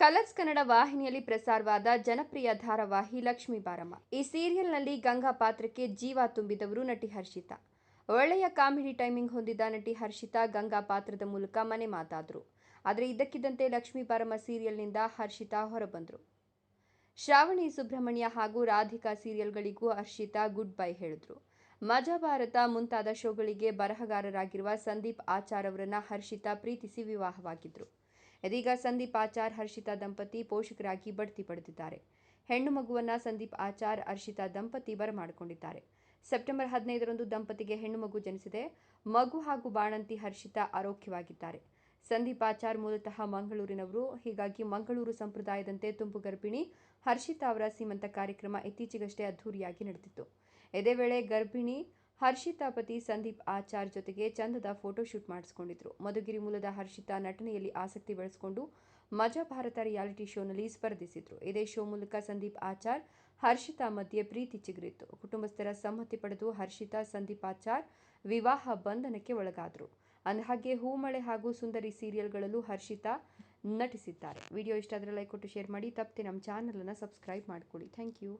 Colours Kannada ವಾಹಿನಿಯಲ್ಲಿ ಪ್ರಸಾರವಾದ ಜನಪ್ರಿಯ ಧಾರಾವಾಹಿ ಲಕ್ಷ್ಮೀ ಬಾರಮ್ಮ. ಈ ಸೀರಿಯಲ್ನಲ್ಲಿ ಗಂಗಾ ಪಾತ್ರಕ್ಕೆ ಜೀವ ತುಂಬಿದವರು ನಟಿ ಹರ್ಷಿತಾ. ಒಳ್ಳೆಯ ಕಾಮಿಡಿ ಟೈಮಿಂಗ್ ಹೊಂದಿದ್ದ ನಟಿ ಹರ್ಷಿತಾ ಗಂಗಾ ಪಾತ್ರದ ಮೂಲಕ ಮನೆ ಮಾತಾದರು. ಆದರೆ ಇದ್ದಕ್ಕಿದ್ದಂತೆ ಲಕ್ಷ್ಮೀ ಬಾರಮ್ಮ ಸೀರಿಯಲ್ನಿಂದ ಹರ್ಷಿತಾ ಹೊರಬಂದರು. ಶ್ರಾವಣಿ, ಸುಬ್ರಹ್ಮಣ್ಯ ಹಾಗೂ ರಾಧಿಕಾ ಸೀರಿಯಲ್ಗಳಿಗೂ ಹರ್ಷಿತಾ ಗುಡ್ ಬೈ ಹೇಳಿದ್ರು. ಮಜಾ ಭಾರತ ಮುಂತಾದ ಶೋಗಳಿಗೆ ಬರಹಗಾರರಾಗಿರುವ ಸಂದೀಪ್ ಆಚಾರ್ ಅವರನ್ನ ಹರ್ಷಿತಾ ಪ್ರೀತಿಸಿ ವಿವಾಹವಾಗಿದ್ರು. ಇದೀಗ ಸಂದೀಪ್ ಆಚಾರ್, ಹರ್ಷಿತಾ ದಂಪತಿ ಪೋಷಕರಾಗಿ ಬಡ್ತಿ ಪಡೆದಿದ್ದಾರೆ. ಹೆಣ್ಣು ಮಗುವನ್ನ ಸಂದೀಪ್ ಆಚಾರ್, ಹರ್ಷಿತಾ ದಂಪತಿ ಬರಮಾಡಿಕೊಂಡಿದ್ದಾರೆ. ಸೆಪ್ಟೆಂಬರ್ ಹದಿನೈದರಂದು ದಂಪತಿಗೆ ಹೆಣ್ಣು ಮಗು ಜನಿಸಿದೆ. ಮಗು ಹಾಗೂ ಬಾಣಂತಿ ಹರ್ಷಿತಾ ಆರೋಗ್ಯವಾಗಿದ್ದಾರೆ. ಸಂದೀಪ್ ಆಚಾರ್ ಮೂಲತಃ ಮಂಗಳೂರಿನವರು. ಹೀಗಾಗಿ ಮಂಗಳೂರು ಸಂಪ್ರದಾಯದಂತೆ ತುಂಬು ಗರ್ಭಿಣಿ ಹರ್ಷಿತಾ ಅವರ ಸೀಮಂತ ಕಾರ್ಯಕ್ರಮ ಇತ್ತೀಚೆಗಷ್ಟೇ ಅದ್ಧೂರಿಯಾಗಿ ನಡೆದಿತ್ತು. ಇದೇ ವೇಳೆ ಗರ್ಭಿಣಿ ಹರ್ಷಿತಾ ಪತಿ ಸಂದೀಪ್ ಆಚಾರ್ ಜೊತೆಗೆ ಚಂದದ ಫೋಟೋಶೂಟ್ ಮಾಡಿಸಿಕೊಂಡಿದ್ರು. ಮಧುಗಿರಿ ಮೂಲದ ಹರ್ಷಿತಾ ನಟನೆಯಲ್ಲಿ ಆಸಕ್ತಿ ಬೆಳೆಸಿಕೊಂಡು ಮಜಾ ಭಾರತ ರಿಯಾಲಿಟಿ ಶೋನಲ್ಲಿ ಸ್ಪರ್ಧಿಸಿದ್ರು. ಇದೇ ಶೋ ಮೂಲಕ ಸಂದೀಪ್ ಆಚಾರ್, ಹರ್ಷಿತಾ ಮಧ್ಯೆ ಪ್ರೀತಿ ಚಿಗುರಿತ್ತು. ಕುಟುಂಬಸ್ಥರ ಸಮ್ಮತಿ ಪಡೆದು ಹರ್ಷಿತಾ, ಸಂದೀಪ್ ಆಚಾರ್ ವಿವಾಹ ಬಂಧನಕ್ಕೆ ಒಳಗಾದರು. ಅಂದಹಾಗೆ ಹೂಮಳೆ ಹಾಗೂ ಸುಂದರಿ ಸೀರಿಯಲ್ಗಳಲ್ಲೂ ಹರ್ಷಿತಾ ನಟಿಸಿದ್ದಾರೆ. ವಿಡಿಯೋ ಇಷ್ಟ ಆದರೆ ಲೈಕ್ ಕೊಟ್ಟು ಶೇರ್ ಮಾಡಿ. ತಪ್ಪದೆ ನಮ್ಮ ಚಾನಲನ್ನು ಸಬ್ಸ್ಕ್ರೈಬ್ ಮಾಡ್ಕೊಳ್ಳಿ. Thank you